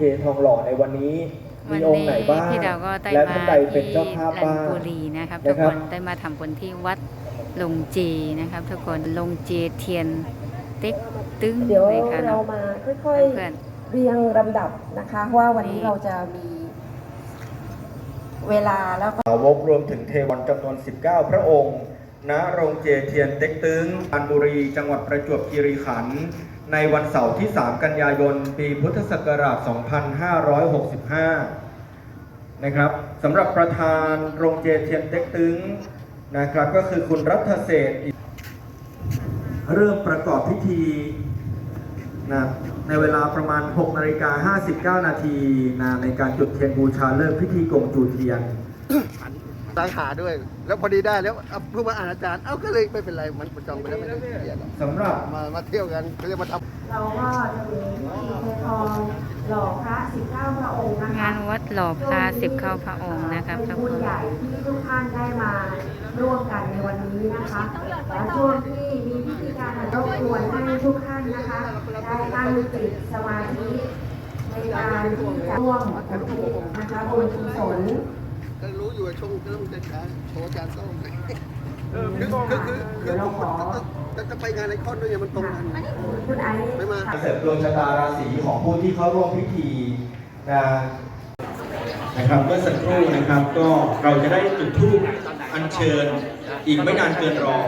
เททองหล่อในวันนี้วัมีนองค์นี้ไหนบ้างพี่ดาวก็ได้และมาท่านใดเป็นที่เจ้าภาพลบ้างบุรีนะครับทุกนะครัคบนได้มาทำบุญที่วัดลงเจนะครับ ทุกคนลงเจเทียนเต็กตึ้งเดี๋ยวเลยค่ะเราเนาะมาค่อยเพื่อนๆเรียงลำดับนะคะ ว่าวันนี้เราจะมีเวลาแล้วก็สาวกรวมถึงเทวันจำนวน 19 พระองค์ ณโรงเจเทียนเต็กตึงอันบุรี จังหวัดประจวบคีรีขันธ์ในวันเสาร์ที่ 3 กันยายน ปีพุทธศักราช 2565 นะครับสำหรับประธานโรงเจเทียนเต็กตึงนะครับก็คือคุณรัฐเศษเริ่มประกอบพิธีนะในเวลาประมาณ 6 นาฬิกา 59 นาทีนะในการจุดเทียนบูชาเลิกพิธีกงจูเทียน ตั้งหาด้วย แล้วพอดีได้แล้วเอาเพิ่งมาอ่านอาจารย์ เอ้าก็เลยไม่เป็นไร มันประจองไปแล้วไม่ได้เสียหรอกสำหรับมามาเที่ยวกันเขาเรียกมาทำเราก็จะมีพิธีเททองหล่อพระ19พระองค์นะคะงานวัดหล่อพระสิบเข้าพระองค์นะครับเป็ทุนกบุคญนใหญ่ที่ทุกท่านได้มาร่วมกันในวันนี้นะคะและช่วงที่มีพิธีการรบกวนให้ทุกท่านนะคะ ได้ตั้งจิตสมาธิในการที่จะร่วมอุทิศนะคะบุญกุศล ก็รู้อยู่ว่าช่วงต้องจะโชว์อาจารย์ส้มคือคือคือคือเดี๋ยวเราขอจะจะไปงานไอคอนด้วยไงมันตรงกันคุณไอซ์ไม่มาเสริมดวงชะตาราศีของผู้ที่เข้าร่วมพิธีนะนะครับเมื่อสักครู่นะครับก็เราจะได้จุดธูปอัญเชิญ อีกไม่นานเกินรอ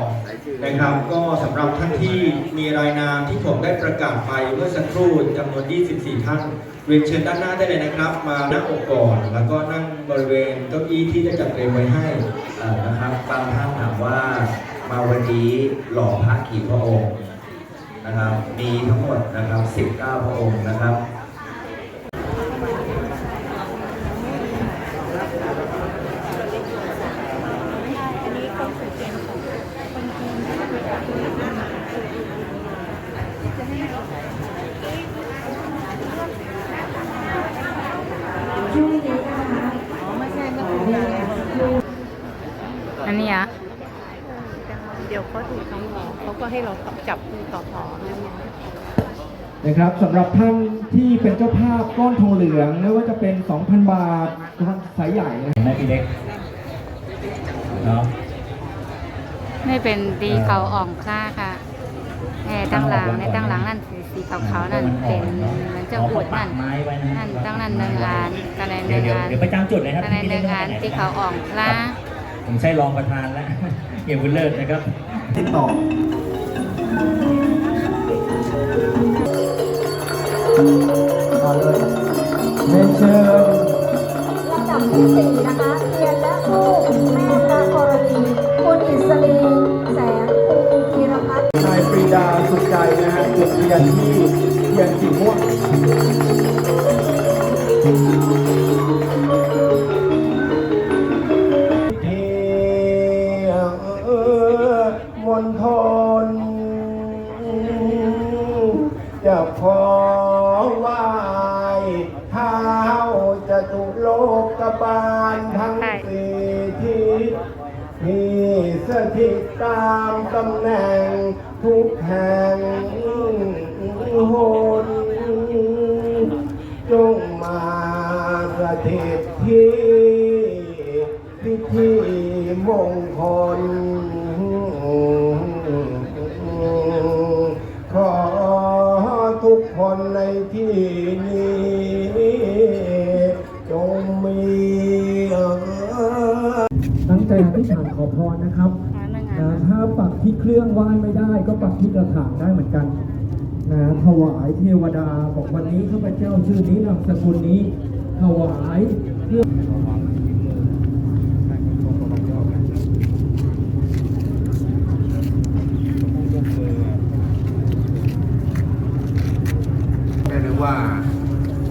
นะครับ ก็สำหรับท่านที่มีรายนามที่ผมได้ประกาศไปเมื่อสักครู่จำนวน 24 ท่านเรียนเชิญด้านหน้าได้เลยนะครับ มาหนั่งอกก่อน แล้วก็นั่งบริเวณเก้าอี้ที่ได้จัดเตรียมไว้ให้นะครับบางท่านถามว่ามาวันนี้หล่อพระกี่พระองค์นะครับ มีทั้งหมดนะครับ 19 พระองค์นะครับ ช่วงนี้นะคะ อันนี้อะเดี๋ยวเขาถูกคำหมอเขาก็ให้เราจับมือต่อต่อนั่นไงนะครับสำหรับท่านที่เป็นเจ้าภาพก้อนทองเหลืองไม่ว่าจะเป็น 2,000 บาทสายใหญ่นะแม่พี่เล็กเนาะนี่เป็นดีเขาอ่องคล้าค่ะแม่ตั้งหลังในตั้งหลังนั่นสีสีขาวๆนั่นเป็นเหมันเจ้าอุดนั่นไม้ไว้นะนั่นตั้งนั่นหนึ่งอันกันในหเดี๋ยนึ่วงเดี๋ยวอันเดี๋ยวประจำจุดเลยครับกันในหนึ่งอันที่เขาอ่องคล้า ผมใช่รองประธานแล้วเฮียบุญเลิศนะครับติดต่อมาเลยเรียนเชิญลำดับที่สี่นะคะเทียนและทู กบาลทั้งสี่ทิศที่สถิตตามตำแหน่งทุกแห่งหนจงมาสถิตที่พิธีมงคลขอทุกคนในที่นี้ ธิษฐานขอพรนะครับอันหนึ่งอันนะถ้าปักที่เครื่องไหว้ไม่ได้ ก็ปักที่กระถางได้เหมือนกันนะถวายเทวดาบอกวันนี้ข้าพเจ้าชื่อนี้นามสกุลนี้ ถวายเครื่องหรือว่า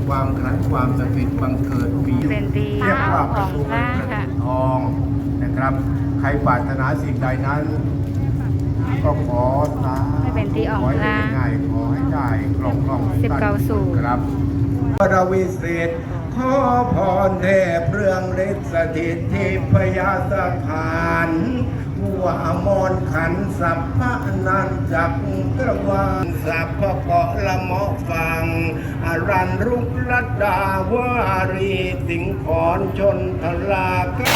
ความครั้งความสถิตบังเกิดปีเป็นดีเรียกว่าปขระองตูคล้าเงินประค่ะตูทอง นะครับ ใครปรารถนาสิ่งใดนั้น ก็ขอสาให้เป็นที่ออกขอให้ล่าได้ง่ายขอให้ได้กล่องกล่องสิบเก้าสูตร ครับวรวิเศษขอพรเทพเรื่องฤทธิ์สถิตที่พยาสถานทั่วอมรขันธ์สัพพะนันจักรวาลสัพพะเกาะละเมาะฟังอรันรุกลัดดาวารีสิงขอนชนทลากะ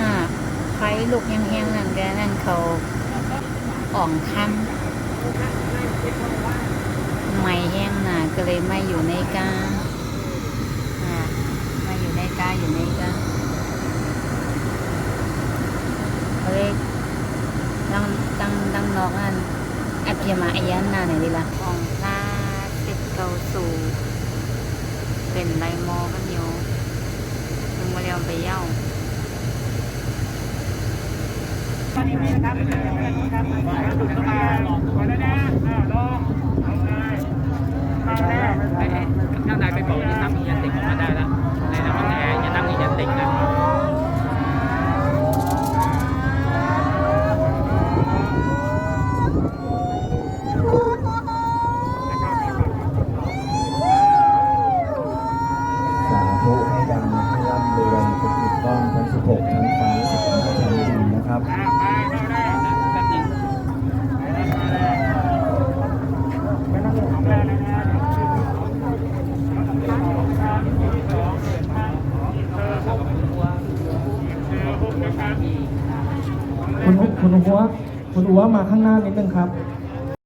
น่ะไฟ ลุกแห้งๆนั่นแกนั่นเขาอ่องค่ำไม่แห้งน่ะก็เลยไม่อยู่ในกาไม่อยู่ในกาอยู่ในกาเขาเลยตั้งตั้งตั้งนอกนั่นอัพยามาอายันน่ะไหนดีล่ะอ่องค่าติดเกาสูเป็นไรมอกันอยู่ถึงมาเรียมไปเย้า ข้างในไปบอกจะตั้งอียันติกออกมาได้แล้วในน้ำมันแอร์จะตั้งอียันติกนะว สาธุให้ดังให้ร่ำรวยทุกติดต้องทั้งสิบหกชั้นฟ้าสิบห้าชั้นดินนะครับ แป๊บนึง คุณหัว คุณอัวมาข้างหน้านิดนึงครับ